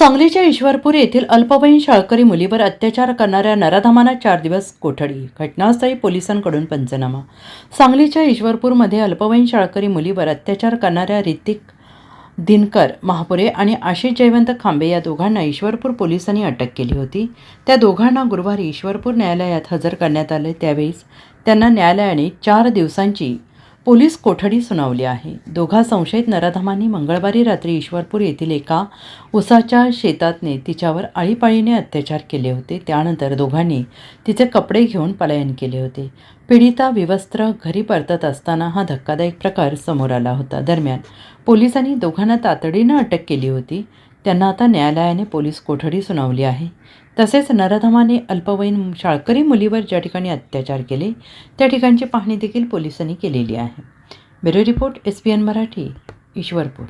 सांगलीच्या ईश्वरपूर येथील अल्पवयीन शाळकरी मुलीवर अत्याचार करणाऱ्या नराधमाना चार दिवस कोठडी घटनास्थळी पोलिसांकडून पंचनामा. सांगलीच्या ईश्वरपूरमध्ये अल्पवयीन शाळकरी मुलीवर अत्याचार करणाऱ्या ऋतिक दिनकर महापुरे आणि आशिष जयवंत खांबे या दोघांना ईश्वरपूर पोलिसांनी अटक केली होती. त्या दोघांना गुरुवारी ईश्वरपूर न्यायालयात हजर करण्यात आले. त्यावेळेस त्यांना न्यायालयाने चार दिवसांची पोलीस कोठडी सुनावली आहे. दोघा संशयित नराधमांनी मंगळवारी रात्री ईश्वरपूर येथील एका उसाच्या शेतातने तिच्यावर आळीपाळीने अत्याचार केले होते. त्यानंतर दोघांनी तिचे कपडे घेऊन पलायन केले होते. पीडिता विवस्त्र घरी परतत असताना हा धक्कादायक प्रकार समोर आला होता. दरम्यान पोलिसांनी दोघांना तातडीनं अटक केली होती. त्यांना आता न्यायालयाने पोलीस कोठडी सुनावली आहे. तसेच नराधमाने अल्पवयीन शाळकरी मुलीवर ज्या ठिकाणी अत्याचार केले त्या ठिकाणची पाहणी देखील पोलिसांनी केलेली आहे. Bureau report S P N Marathi Ishwarpur.